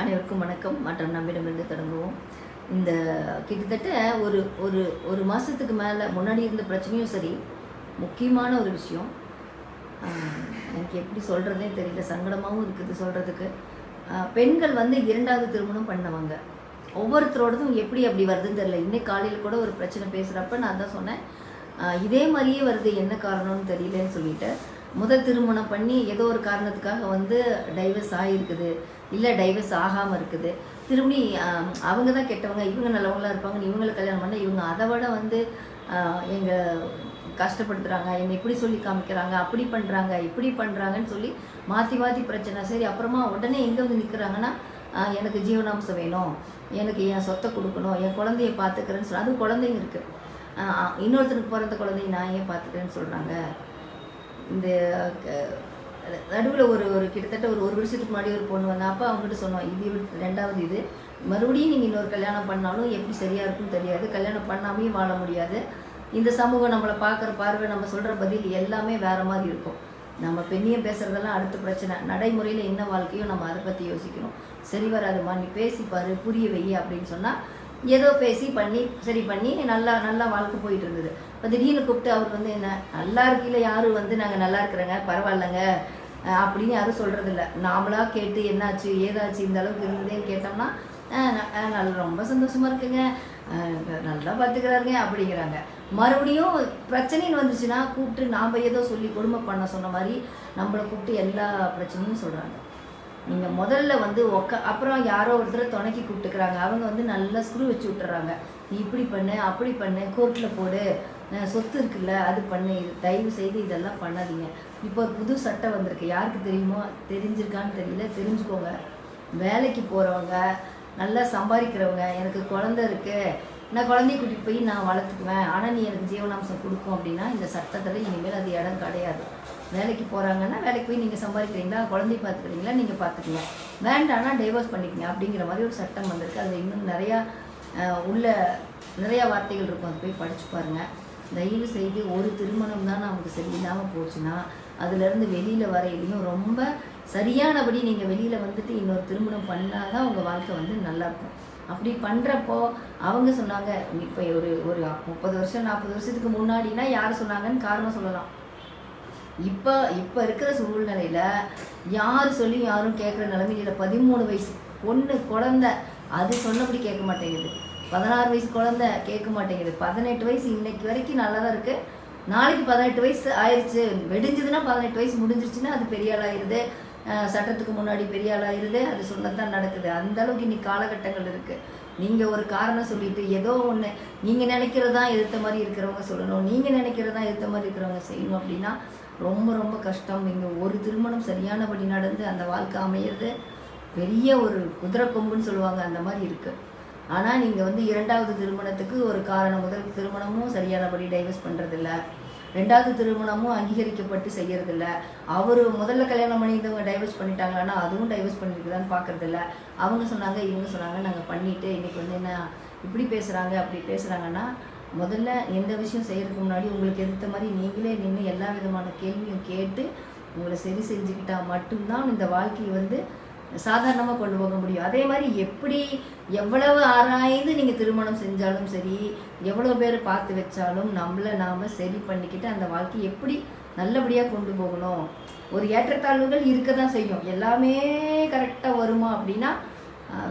அனைவருக்கும் வணக்கம். மற்றும் நம்மிடமிருந்து தொடங்குவோம். இந்த கிட்டத்தட்ட ஒரு ஒரு ஒரு மாதத்துக்கு மேலே முன்னாடி இருந்த பிரச்சனையும் சரி முக்கியமான ஒரு விஷயம். எனக்கு எப்படி சொல்கிறதே தெரியல. சங்கடமாகவும் இருக்குது சொல்கிறதுக்கு பெண்கள் வந்து இரண்டாவது திருமணம் பண்ணவங்க. ஒவ்வொருத்தரோடதும் எப்படி அப்படி வருதுன்னு தெரியல. இன்னைக்கு காலையில் கூட ஒரு பிரச்சனை பேசுகிறப்ப நான் தான் சொன்னேன். இதே மாதிரியே வருது. என்ன காரணம்னு தெரியலன்னு சொல்லிட்டு. முதல் திருமணம் பண்ணி ஏதோ ஒரு காரணத்துக்காக வந்து டைவர்ஸ் ஆகிருக்குது இல்லை டைவர்ஸ் ஆகாமல் இருக்குது. திரும்பி அவங்க தான் கெட்டவங்க இவங்க நல்லவங்களா இருப்பாங்க இவங்களை கல்யாணம் பண்ண இவங்க அதை விட வந்து எங்கள் கஷ்டப்படுத்துகிறாங்க என்னை இப்படி சொல்லி காமிக்கிறாங்க அப்படி பண்ணுறாங்க இப்படி பண்ணுறாங்கன்னு சொல்லி மாற்றி மாற்றி பிரச்சனை. சரி அப்புறமா உடனே எங்கே வந்து நிற்கிறாங்கன்னா எனக்கு ஜீவனாம்சம் வேணும். எனக்கு என் சொத்தை கொடுக்கணும் என் குழந்தைய பார்த்துக்கிறேன்னு சொல்லி அதுவும் குழந்தைங்க இருக்குது இன்னொருத்தருக்கு பிறந்த குழந்தைய நான் ஏன் பார்த்துக்கிறேன்னு சொல்கிறாங்க இந்த நடுவில் ஒரு ஒரு கிட்டத்தட்ட ஒரு ஒரு வருஷத்துக்கு முன்னாடி ஒரு பொண்ணு வந்தா அப்போ அவங்ககிட்ட சொன்னோம் இது ரெண்டாவது இது. மறுபடியும் நீங்கள் இன்னொரு கல்யாணம் பண்ணாலும் எப்படி சரியாக இருக்கும்னு தெரியாது. கல்யாணம் பண்ணாமையும் வாழ முடியாது. இந்த சமூகம் நம்மளை பார்க்குற பார்வை நம்ம சொல்கிற பதில் எல்லாமே வேறு மாதிரி இருக்கும். நம்ம பெண்ணியம் பேசுகிறதெல்லாம் அடுத்த பிரச்சனை. நடைமுறையில் என்ன வாழ்க்கையோ நம்ம அதை பற்றி யோசிக்கணும். சரி வராதுமா நீ பேசிப்பார் புரிய வை அப்படின்னு சொன்னால் ஏதோ பேசி பண்ணி சரி பண்ணி நல்லா நல்லா வாழ்க்கை போயிட்டு இருந்தது. இப்போ திடீர்னு கூப்பிட்டு அவர் வந்து என்ன நல்லா இருக்கையில் யாரும் வந்து நாங்கள் நல்லா இருக்கிறேங்க? பரவாயில்லைங்க. அப்படின்னு யாரும் சொல்கிறதில்ல நாமளாக கேட்டு என்னாச்சு ஏதாச்சு இந்த அளவுக்கு இருந்ததுன்னு கேட்டோம்னா அஹ் நல்ல ரொம்ப சந்தோஷமாக இருக்குங்க. நல்லா பார்த்துக்கிறாருங்க அப்படிங்கிறாங்க. மறுபடியும் பிரச்சனைன்னு வந்துச்சுன்னா கூப்பிட்டு நாம் ஏதோ சொல்லி கொடுமை பண்ண சொன்ன மாதிரி நம்மளை கூப்பிட்டு எல்லா பிரச்சனையும் சொல்கிறாங்க நீங்கள் முதல்ல வந்து உக்க அப்புறம் யாரோ ஒருத்தர் துணைக்கி கூப்பிட்டுக்கிறாங்க. அவங்க வந்து நல்லா ஸ்க்ரூ வச்சு விட்டுறாங்க. நீ இப்படி பண்ணு அப்படி பண்ணு கோர்ட்டில் போடு. சொத்து இருக்குல்ல அது பண்ணு. இது தயவு செய்து இதெல்லாம் பண்ணாதீங்க. இப்போ ஒரு புது சட்டம் வந்திருக்கு. யாருக்கு தெரியுமோ? தெரிஞ்சிருக்கான்னு தெரியல. தெரிஞ்சுக்கோங்க. வேலைக்கு போகிறவங்க நல்லா சம்பாதிக்கிறவங்க எனக்கு குழந்தை இருக்கு. நான் குழந்தைய கூட்டிகிட்டு போய் நான் வளர்த்துக்குவேன். ஆனால் நீ எனக்கு ஜீவனாம்சம் கொடுக்கும் அப்படின்னா இந்த சட்டத்தில் இனிமேல் அது இடம் கிடையாது. வேலைக்கு போகிறாங்கன்னா வேலைக்கு போய் நீங்கள் சம்பாதிக்கிறீங்களா? குழந்தைய பார்த்துக்கிறீங்களா? நீங்கள் பார்த்துக்கங்க வேண்டாம்னா டைவர்ஸ் பண்ணிக்கங்க அப்படிங்கிற மாதிரி ஒரு சட்டம் வந்திருக்கு. அதில் இன்னும் நிறையா உள்ள நிறையா வார்த்தைகள் இருக்கும். அது போய் படித்து பாருங்கள் தயவு செய்து ஒரு திருமணம் தான் நமக்கு சரியில்லாமல் போச்சுன்னா அதுலேருந்து வெளியில் வரையிலையும் ரொம்ப சரியானபடி நீங்கள் வெளியில் வந்துட்டு இன்னொரு திருமணம் பண்ணால் தான் உங்கள் வாழ்க்கை வந்து நல்லாயிருக்கும் அப்படி பண்ணுறப்போ அவங்க சொன்னாங்க இப்போ ஒரு ஒரு முப்பது வருஷம் நாற்பது வருஷத்துக்கு முன்னாடினா யார் சொன்னாங்கன்னு காரணம் சொல்லலாம். இப்போ இப்போ இருக்கிற சூழ்நிலையில் யார் சொல்லி யாரும் கேட்குற நிலமையில பதிமூணு வயசு பொண்ணு குழந்த அது சொன்னபடி கேட்க மாட்டேங்குது. பதினாறு வயசு குழந்த கேட்க மாட்டேங்குது. பதினெட்டு வயசு இன்னைக்கு வரைக்கும் நல்லா தான் இருக்குது நாளைக்கு பதினெட்டு வயசு ஆயிடுச்சு வெடிஞ்சதுன்னா பதினெட்டு வயசு முடிஞ்சிருச்சுன்னா அது பெரிய ஆளாயிருது. சட்டத்துக்கு முன்னாடி பெரிய ஆளாயிருது. அது சொன்னதான் நடக்குது. அந்த அளவுக்கு இன்னைக்கு காலகட்டங்கள் இருக்குது நீங்கள் ஒரு காரணம் சொல்லிட்டு ஏதோ ஒன்று நீங்கள் நினைக்கிறதா எதிர்த்த மாதிரி இருக்கிறவங்க சொல்லணும். நீங்கள் நினைக்கிறதா எதிர்த்த மாதிரி இருக்கிறவங்க செய்யணும் அப்படின்னா ரொம்ப ரொம்ப கஷ்டம். நீங்கள் ஒரு திருமணம் சரியானபடி நடந்து அந்த வாழ்க்கை அமையிறது பெரிய ஒரு குதிரை கொம்புன்னு சொல்லுவாங்க அந்த மாதிரி இருக்குது ஆனால் நீங்கள் வந்து இரண்டாவது திருமணத்துக்கு ஒரு காரணம் முதல் திருமணமும் சரியானபடி டைவர்ஸ் பண்ணுறதில்ல ரெண்டாவது திருமணமும் அங்கீகரிக்கப்பட்டு செய்யறதில்ல. அவர் முதல்ல கல்யாணம் பண்ணியிருந்தவங்க டைவர்ஸ் பண்ணிட்டாங்களான்னா அதுவும் டைவர்ஸ் பண்ணியிருக்குதான்னு பார்க்கறதில்ல அவங்க சொன்னாங்க இவங்க சொன்னாங்க நாங்கள் பண்ணிவிட்டு இன்றைக்கி வந்து என்ன இப்படி பேசுகிறாங்க அப்படி பேசுகிறாங்கன்னா முதல்ல எந்த விஷயம் செய்கிறதுக்கு முன்னாடி உங்களுக்கு எதிர்த்த மாதிரி நீங்களே நின்று எல்லா விதமான கேள்வியும் கேட்டு உங்களை சரி செஞ்சுக்கிட்டா மட்டும்தான் இந்த வாழ்க்கையை வந்து சாதாரணமாக கொண்டு போக முடியும். அதே மாதிரி எப்படி எவ்வளவு ஆராய்ந்து நீங்கள் திருமணம் செஞ்சாலும் சரி எவ்வளோ பேர் பார்த்து வச்சாலும் நம்மளை நாம் சரி பண்ணிக்கிட்டு அந்த வாழ்க்கையை எப்படி நல்லபடியாக கொண்டு போகணும்? ஒரு ஏற்றத்தாழ்வுகள் இருக்க தான் செய்யும். எல்லாமே கரெக்டாக வருமா அப்படின்னா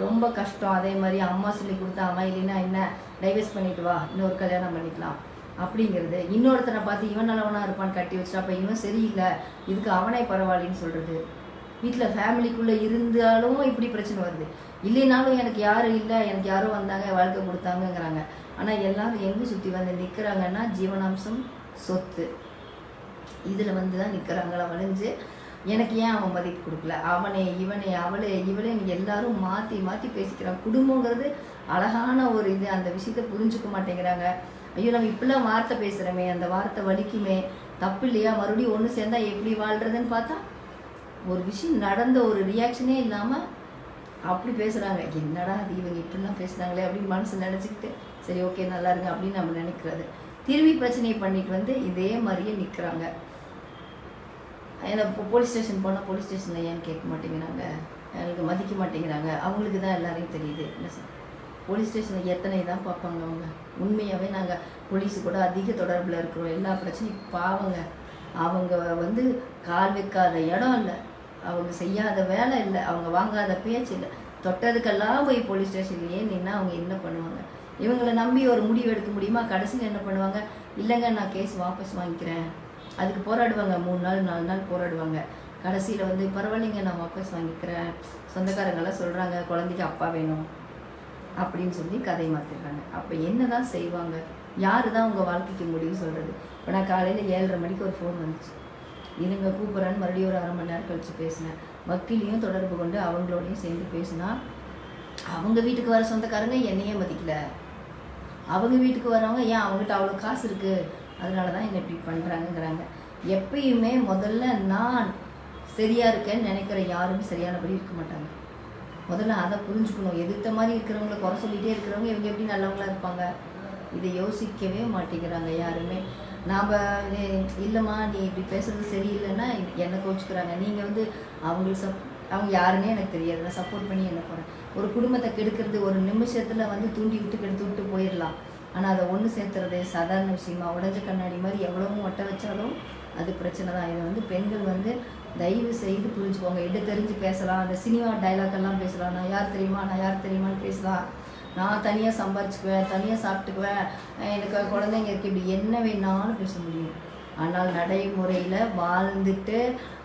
ரொம்ப கஷ்டம். அதே மாதிரி அம்மா சொல்லி கொடுத்தா அம்மா இல்லைன்னா என்ன? டைவர்ஸ் பண்ணிட்டு வா இன்னொரு கல்யாணம் பண்ணிக்கலாம் அப்படிங்கிறது. இன்னொருத்தனை பார்த்து இவன் நல்லவனாக இருப்பான்னு கட்டி வச்சுட்டு அப்போ இவன் சரியில்லை இதுக்கு அவனே பரவாயில்லைன்னு சொல்கிறது வீட்டில் ஃபேமிலிக்குள்ளே இருந்தாலும் இப்படி பிரச்சனை வருது. இல்லைனாலும் எனக்கு யாரும் இல்லை எனக்கு யாரோ வந்தாங்க வாழ்க்கை கொடுத்தாங்கங்கிறாங்க. ஆனால் எல்லாரும் எங்கே சுற்றி வந்து நிற்கிறாங்கன்னா ஜீவனாம்சம் சொத்து. இதில் வந்து தான் நிற்கிறாங்களா வளைஞ்சு எனக்கு ஏன் அவன் மதிப்பு கொடுக்கல? அவனே இவனே அவளே இவளே எல்லாரும் மாற்றி மாற்றி பேசிக்கிறான் குடும்பங்கிறது அழகான ஒரு இது. அந்த விஷயத்த புரிஞ்சுக்க மாட்டேங்கிறாங்க. ஐயோ நம்ம இப்படிலாம் வார்த்தை பேசுகிறோமே அந்த வார்த்தை வலிக்குமே தப்பு இல்லையா? மறுபடியும் ஒன்று சேர்ந்தா எப்படி வாழ்கிறதுன்னு பார்த்தா ஒரு விஷயம் நடந்த ஒரு ரியாக்ஷனே இல்லாமல் அப்படி பேசுகிறாங்க என்னடா அது இவங்க இப்படிலாம் பேசுகிறாங்களே அப்படின்னு மனசு நினச்சிக்கிட்டு சரி ஓகே நல்லா இருங்க அப்படின்னு நம்ம நினைக்கிறது. திரும்பி பிரச்சனையை பண்ணிட்டு வந்து இதே மாதிரியே நிற்கிறாங்க ஏன்னா இப்போ போலீஸ் ஸ்டேஷன் போனால் போலீஸ் ஸ்டேஷனில் ஏன்னு கேட்க மாட்டேங்கிறாங்க? எங்களுக்கு மதிக்க மாட்டேங்கிறாங்க? அவங்களுக்கு தான் எல்லாரையும் தெரியுது. என்ன சார்? போலீஸ் ஸ்டேஷனில் எத்தனை தான் பார்ப்பாங்க அவங்க? உண்மையாகவே நாங்கள் போலீஸு கூட அதிக தொடர்பில் இருக்கிறோம். எல்லா பிரச்சனையும் பாவங்க. அவங்க வந்து கால் வைக்காத இடம் இல்லை. அவங்க செய்யாத வேலை இல்லை. அவங்க வாங்காத பேச்சு இல்லை. தொட்டதுக்கெல்லாம் போய் போலீஸ் ஸ்டேஷன்லேயே நின்னா அவங்க என்ன பண்ணுவாங்க? இவங்களை நம்பி ஒரு முடிவு எடுக்க முடியுமா? கடைசியில் என்ன பண்ணுவாங்க? இல்லைங்க நான் கேஸ் வாபஸ் வாங்கிக்கிறேன். அதுக்கு போராடுவாங்க. மூணு நாள் நாலு நாள் போராடுவாங்க. கடைசியில் வந்து பரவாயில்லைங்க நான் வாபஸ் வாங்கிக்கிறேன். சொந்தக்காரங்களாம் சொல்கிறாங்க குழந்தைக்கு அப்பா வேணும். அப்படின்னு சொல்லி கதை மாற்றிடுறாங்க அப்போ என்ன தான் செய்வாங்க? யார் தான் உங்கள் வாழ்க்கைக்கு முடிவு சொல்கிறது இப்போ நான் காலையில் ஏழரை மணிக்கு ஒரு ஃபோன் வந்துச்சு. இருங்க கூப்பிட்றேன்னு மறுபடியும் ஒரு அரை மணி நேரம் கழித்து பேசினேன். வக்கீலையும் தொடர்பு கொண்டு அவங்களோடையும் சேர்ந்து பேசினா அவங்க வீட்டுக்கு வர சொந்தக்காரங்க என்னையே மதிக்கல. அவங்க வீட்டுக்கு வரவங்க ஏன் அவங்ககிட்ட அவ்வளோ காசு இருக்குது அதனால தான் என்னை இப்படி பண்ணுறாங்கங்கிறாங்க எப்பயுமே முதல்ல நான் சரியாக இருக்கேன்னு நினைக்கிற யாரும் சரியானபடி இருக்க மாட்டாங்க. முதல்ல அதை புரிஞ்சுக்கணும். எதிர்த்த மாதிரி இருக்கிறவங்கள குறை சொல்லிகிட்டே இருக்கிறவங்க இவங்க எப்படி நல்லவங்களா இருப்பாங்க? இதை யோசிக்கவே மாட்டேங்கிறாங்க யாருமே. நாம் இல்லைம்மா நீ இப்படி பேசுறது சரியில்லைன்னா என்னை கோச்சுக்கிறாங்க. நீங்கள் வந்து அவங்களுக்கு சப் அவங்க யாருன்னே எனக்கு தெரியாது. நான் சப்போர்ட் பண்ணி என்ன போகிறேன் ஒரு குடும்பத்தை கெடுக்கிறது ஒரு நிமிஷத்தில் வந்து தூண்டி விட்டு கெடுத்து விட்டு போயிடலாம். ஆனால் அதை ஒன்று சேர்த்துறது சாதாரண விஷயமா உடஞ்ச கண்ணாடி மாதிரி எவ்வளவும் ஒட்ட வச்சாலும் அது பிரச்சனை தான். இதை வந்து பெண்கள் வந்து தயவு செய்து புரிஞ்சுக்கோங்க. எடு தெரிஞ்சு பேசலாம். அந்த சினிமா டைலாக் எல்லாம் பேசலாம். நான் யார் தெரியுமா? நான் யார் தெரியுமான்னு பேசலாம். நான் தனியாக சம்பாரிச்சுக்குவேன் தனியாக சாப்பிட்டுக்குவேன். எனக்கு குழந்தைங்க இருக்கு. இப்படி என்ன வேணாலும் பேச முடியும். ஆனால் நடைமுறையில் வாழ்ந்துட்டு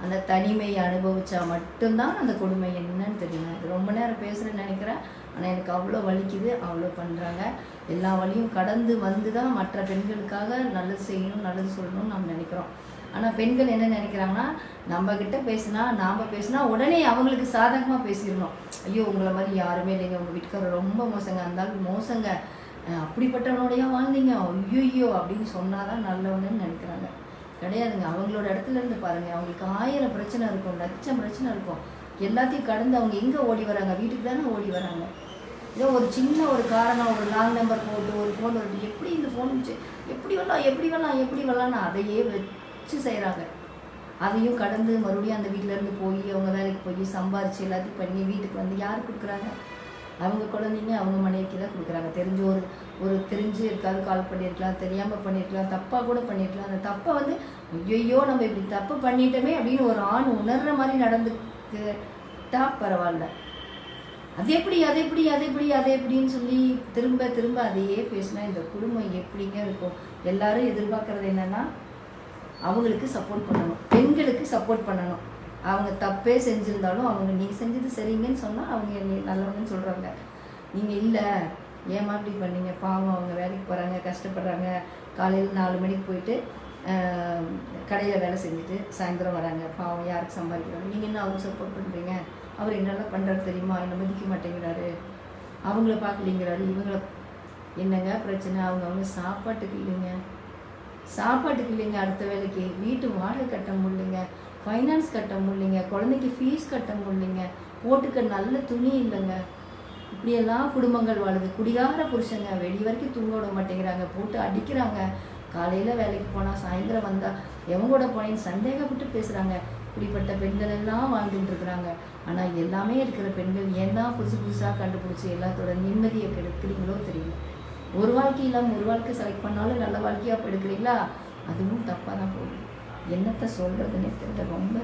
அந்த தனிமையை அனுபவிச்சா மட்டும்தான் அந்த கொடுமை என்னன்னு தெரியும். இது ரொம்ப நேரம் பேசுகிறேன்னு நினைக்கிறேன். ஆனால் எனக்கு அவ்வளோ வலிக்குது அவ்வளோ பண்ணுறாங்க எல்லா வழியும் கடந்து வந்து தான் மற்ற பெண்களுக்காக நல்லது செய்யணும் நல்லது சொல்லணும்னு நம்ம நினைக்கிறோம். ஆனால் பெண்கள் என்ன நினைக்கிறாங்கன்னா நம்ம கிட்ட பேசினா நாம் பேசினா உடனே அவங்களுக்கு சாதகமாக பேசிடணும். ஐயோ உங்களை மாதிரி யாருமே இல்லைங்க உங்கள் வீட்டுக்காரர் ரொம்ப மோசங்க இருந்தாலும் மோசங்க. அஹ் அப்படிப்பட்டவனோடையா வாழ்ந்தீங்க ஐயோ அப்படின்னு சொன்னாதான் நல்லவன்னு நினைக்கிறாங்க. கிடையாதுங்க அவங்களோட இடத்துல இருந்து பாருங்க அவங்களுக்கு ஆயிரம் பிரச்சனை இருக்கும் லட்சம் பிரச்சனை இருக்கும். எல்லாத்தையும் கடந்து அவங்க எங்கே ஓடி வராங்க? வீட்டுக்கு தானே ஓடி வராங்க. ஏதோ ஒரு சின்ன ஒரு காரணம் ஒரு லாங் நம்பர் போட்டு ஒரு ஃபோன் வருது. எப்படி இந்த ஃபோன் எப்படி வரலாம் எப்படி வரலாம் எப்படி வரலாம்னு அதையே வச்சு செய்கிறாங்க அதையும் கடந்து மறுபடியும் அந்த வீட்டிலேருந்து இருந்து போய் அவங்க வேலைக்கு போய் சம்பாரிச்சு எல்லாத்தையும் பண்ணி வீட்டுக்கு வந்து யார் கொடுக்குறாங்க? அவங்க குழந்தைங்க அவங்க மனைவிக்கு தான் கொடுக்குறாங்க. தெரிஞ்ச ஒரு ஒரு தெரிஞ்சு இருக்காது கால் பண்ணியிருக்கலாம் தெரியாமல் பண்ணியிருக்கலாம் தப்பாக கூட பண்ணியிருக்கலாம் அந்த தப்பை வந்து ஐயோ நம்ம இப்படி தப்பு பண்ணிட்டோமே அப்படின்னு ஒரு ஆண் உணர்ற மாதிரி நடந்துக்கிட்டா பரவாயில்ல. அது எப்படி அது எப்படி அது எப்படி அது எப்படின்னு சொல்லி திரும்ப திரும்ப அதையே பேசினா இந்த குடும்பம் எப்படிங்க இருக்கும்? எல்லாரும் எதிர்பார்க்கறது என்னன்னா அவங்களுக்கு சப்போர்ட் பண்ணணும். பெண்களுக்கு சப்போர்ட் பண்ணணும். அவங்க தப்பே செஞ்சுருந்தாலும் அவங்க நீங்கள் செஞ்சது சரிங்கன்னு சொன்னால் அவங்க நல்லவங்கன்னு சொல்கிறாங்க நீங்கள் இல்லை ஏமா இப்படி பண்ணீங்க? பாவம் அவங்க வேலைக்கு போகிறாங்க கஷ்டப்படுறாங்க. காலையில் நாலு மணிக்கு போயிட்டு கடையில் வேலை செஞ்சுட்டு சாயந்தரம் வராங்க. பாவம் யாருக்கு சம்பாதிக்கிறாங்க? நீங்கள் என்ன அவருக்கு சப்போர்ட் பண்ணுறீங்க அவர் என்னெல்லாம் பண்ணுறாரு தெரியுமா? என்னை மதிக்க மாட்டேங்கிறாரு? அவங்கள பார்க்கலிங்கிறாரு. இவங்கள என்னங்க பிரச்சனை? அவங்க அவங்க சாப்பாட்டுக்கு இல்லைங்க. சாப்பாட்டுக்கு இல்லைங்க. அடுத்த வேலைக்கு வீட்டு வாடகை கட்ட முடியலைங்க. ஃபைனான்ஸ் கட்ட முடியலைங்க. குழந்தைக்கு ஃபீஸ் கட்ட முடியலைங்க. போட்டுக்க நல்ல துணி இல்லைங்க. இப்படியெல்லாம் குடும்பங்கள் வாழுது. குடிகார புருஷங்க வெளி வரைக்கும் தூங்க விட மாட்டேங்கிறாங்க. போட்டு அடிக்கிறாங்க. காலையில் வேலைக்கு போனால் சாயந்தரம் வந்தால் எவங்களோட போனேன்னு சந்தேகப்பட்டு பேசுகிறாங்க இப்படிப்பட்ட பெண்கள் எல்லாம் வாழ்ந்துட்டு இருக்கிறாங்க. ஆனால் எல்லாமே இருக்கிற பெண்கள் ஏன் தான் புதுசு புதுசாக கண்டுபிடிச்சி எல்லாத்தோட நிம்மதியை கெடுக்கிறீங்களோ தெரியல. ஒரு வாழ்க்கை இல்லாமல் ஒரு வாழ்க்கை செலக்ட் பண்ணாலும் நல்ல வாழ்க்கையாக அப்போ எடுக்கிறீங்களா? அதுவும் தப்பாக தான் போகுது. என்னத்தை சொல்கிறதுனே தெரியல. ரொம்ப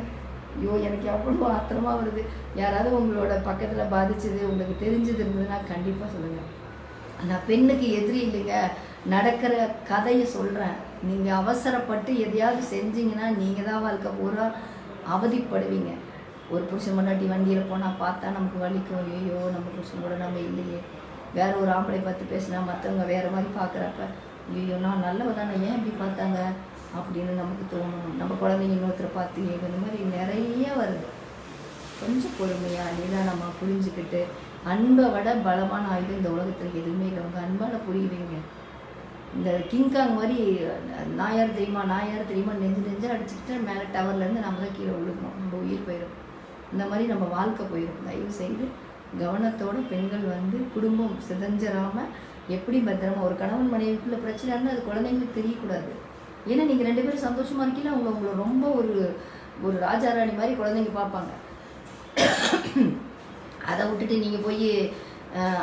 ஐயோ எனக்கு எவ்வளோ ஆத்திரமா வருது. யாராவது உங்களோட பக்கத்தில் பாதிச்சது உங்களுக்கு தெரிஞ்சது இருந்ததுன்னா கண்டிப்பாக சொல்லுங்கள் நான் பெண்ணுக்கு எதிரி இல்லைங்க. நடக்கிற கதையை சொல்கிறேன் நீங்கள் அவசரப்பட்டு எதையாவது செஞ்சீங்கன்னா நீங்கள் தான் வாழ்க்கை பூரா அவதிப்படுவீங்க. ஒரு புருஷன் முன்னாடி வண்டியில் போனால் பார்த்தா நமக்கு வலிக்கும் ஐயோ நம்ம புருஷன் கூட நம்ம இல்லையே. வேற ஒரு ஆம்பளை பார்த்து பேசினா மற்றவங்க வேறு மாதிரி பார்க்குறப்ப ஐயோ நான் நல்லவ தானே ஏன் இப்படி பார்த்தாங்க? அப்படின்னு நமக்கு தோணும். நம்ம குழந்தைங்க இன்னொருத்தரை பார்த்து இந்த மாதிரி நிறைய வருது. கொஞ்சம் பொறுமையாக நிதானமாக புரிஞ்சுக்கிட்டு அன்பை விட பலமான ஆயுதம் இந்த உலகத்தில் எதுவுமே இல்லை. உங்கள் அன்பால் புரியுவீங்க. இந்த கிங்காங் மாதிரி நான் யார் தெரியுமா நான் யார் தெரியுமா நெஞ்சு நெஞ்சு அடிச்சுக்கிட்டு மேலே டவர்லேருந்து நம்ம தான் கீழே விழுகணும் நம்ம உயிர் போயிடும் இந்த மாதிரி நம்ம வாழ்க்கை போயிடும் தயவு செய்து கவனத்தோடு பெண்கள் வந்து குடும்பம் சிதஞ்சராமல் எப்படி பத்திரமா ஒரு கணவன் மனைவிக்குள்ள பிரச்சனை இருந்தால் அது குழந்தைங்களுக்கு தெரியக்கூடாது. ஏன்னா நீங்கள் ரெண்டு பேரும் சந்தோஷமாக இருக்கீங்க அவங்க உங்களை ரொம்ப ஒரு ஒரு ராஜாராணி மாதிரி குழந்தைங்க பார்ப்பாங்க. அதை விட்டுட்டு நீங்கள் போய்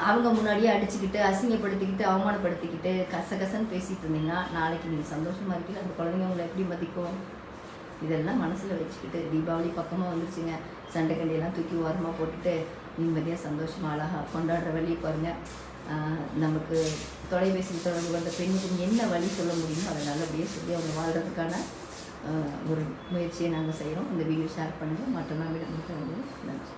அவங்க முன்னாடியே அடிச்சுக்கிட்டு அசிங்கப்படுத்திக்கிட்டு அவமானப்படுத்திக்கிட்டு கசகசன்னு பேசிகிட்டு பேசிட்டு இருந்தீங்கன்னா நாளைக்கு நீங்கள் சந்தோஷமாக இருக்கீங்க அந்த குழந்தைங்க உங்களை எப்படி மதிக்கும்? இதெல்லாம் மனசில் வச்சுக்கிட்டு தீபாவளி பக்கமாக வந்துருச்சுங்க. சண்டை கண்டியெல்லாம் தூக்கி ஓரமாக போட்டுட்டு நிம்மதியாக சந்தோஷமாக அழகாக கொண்டாடுற வழியை பாருங்கள் நமக்கு தொலைபேசியில் தொடர்பு வந்த பெண்ணுக்கு என்ன வழி சொல்ல முடியுமோ அதை நல்லபடியாக சொல்லி அவங்க வாழ்கிறதுக்கான ஒரு முயற்சியை நாங்கள் செய்கிறோம் இந்த வீடியோ ஷேர் பண்ணுங்கள் மற்ற நாள் நன்றி.